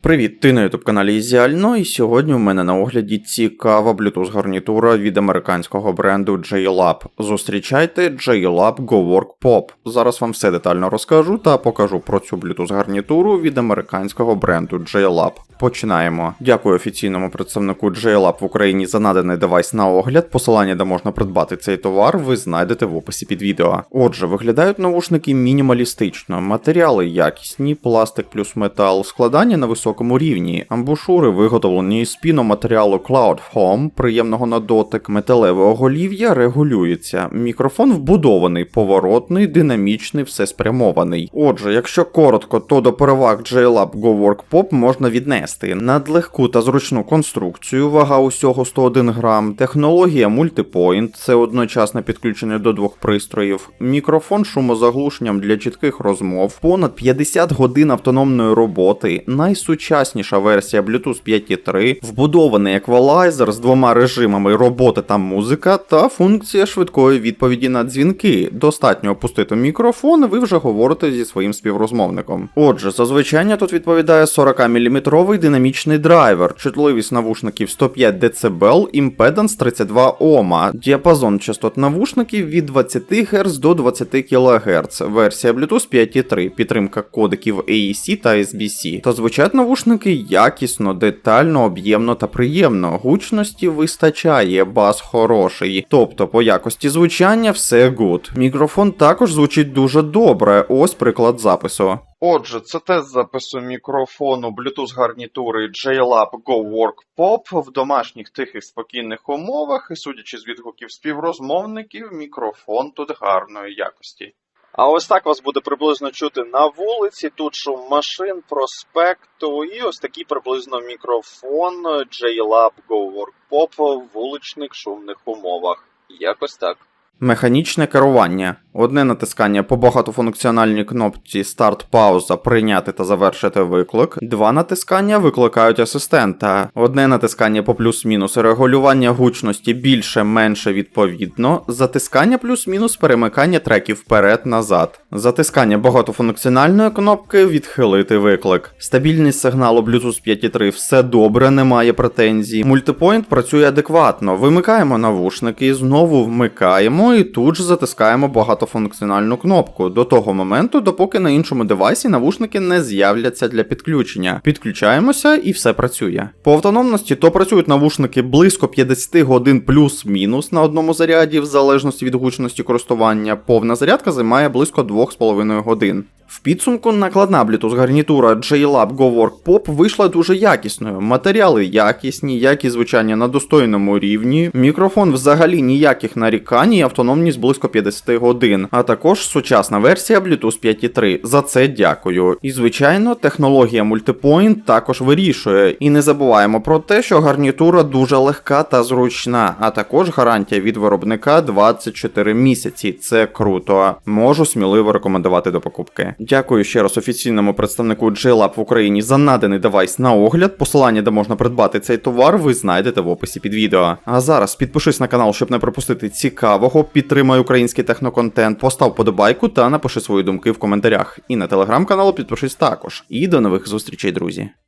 Привіт, ти на ютуб каналі Ізіально, і сьогодні у мене на огляді цікава Bluetooth гарнітура від американського бренду JLab. Зустрічайте JLab GoWork Pop. Зараз вам все детально розкажу та покажу про цю Bluetooth гарнітуру від американського бренду JLab. Починаємо. Дякую офіційному представнику JLab в Україні за наданий девайс на огляд. Посилання, де можна придбати цей товар, ви знайдете в описі під відео. Отже, виглядають навушники мінімалістично, матеріали якісні, пластик плюс метал, складання на високому рівні, амбушури виготовлені з піноматеріалу Cloud Foam, приємного на дотик, металеве оголів'я регулюється. Мікрофон вбудований, поворотний, динамічний, все спрямований. Отже, якщо коротко, то до переваг JLab GoWork Pop можна віднести надлегку та зручну конструкцію, вага усього 101 грам, технологія Multipoint, це одночасне підключення до двох пристроїв, мікрофон шумозаглушенням для чітких розмов, понад 50 годин автономної роботи, найсучасніша версія Bluetooth 5.3, вбудований еквалайзер з двома режимами роботи та музика, та функція швидкої відповіді на дзвінки. Достатньо опустити мікрофон, ви вже говорите зі своїм співрозмовником. Отже, зазвичай тут відповідає 40-мм динамічний драйвер, чутливість навушників 105 дБ, імпеданс 32 Ома, діапазон частот навушників від 20 Гц до 20 кГц, версія Bluetooth 5.3, підтримка кодеків AEC та SBC. Та звучать навушники якісно, детально, об'ємно та приємно. Гучності вистачає, бас хороший. Тобто по якості звучання все гуд. Мікрофон також звучить дуже добре. Ось приклад запису. Отже, це тест запису мікрофону Bluetooth гарнітури JLab GoWork Pop в домашніх тихих спокійних умовах, і судячи з відгуків співрозмовників, мікрофон тут гарної якості. А ось так вас буде приблизно чути на вулиці. Тут шум машин, проспекту, і ось такий приблизно мікрофон JLab GoWork в вуличних шумних умовах. Якось так. Механічне керування. Одне натискання по багатофункціональній кнопці Старт пауза прийняти та завершити виклик. Два натискання викликають асистента. Одне натискання по плюс-мінус регулювання гучності більше менше відповідно. Затискання плюс-мінус перемикання треків вперед-назад. Затискання багатофункціональної кнопки відхилити виклик. Стабільність сигналу Bluetooth 5.3 все добре, немає претензій. Мультипойнт працює адекватно. Вимикаємо навушники, знову вмикаємо і тут ж затискаємо багатофункціональну кнопку до того моменту, допоки на іншому девайсі навушники не з'являться для підключення. Підключаємося і все працює. По автономності то працюють навушники близько 50 годин плюс-мінус на одному заряді, в залежності від гучності користування. Повна зарядка займає близько 2,5 годин. В підсумку накладна Bluetooth гарнітура JLab GoWork Pop вийшла дуже якісною. Матеріали якісні, якість звучання на достойному рівні, мікрофон взагалі ніяких нарікань і автономність близько 50 годин, а також сучасна версія Bluetooth 5.3. За це дякую. І звичайно, технологія Multipoint також вирішує. І не забуваємо про те, що гарнітура дуже легка та зручна, а також гарантія від виробника 24 місяці. Це круто. Можу сміливо рекомендувати до покупки. Дякую ще раз офіційному представнику JLab в Україні за наданий девайс на огляд. Посилання, де можна придбати цей товар, ви знайдете в описі під відео. А зараз підпишись на канал, щоб не пропустити цікавого. Підтримай український техноконтент, постав подобайку та напиши свої думки в коментарях. І на телеграм-канал підпишись також. І до нових зустрічей, друзі.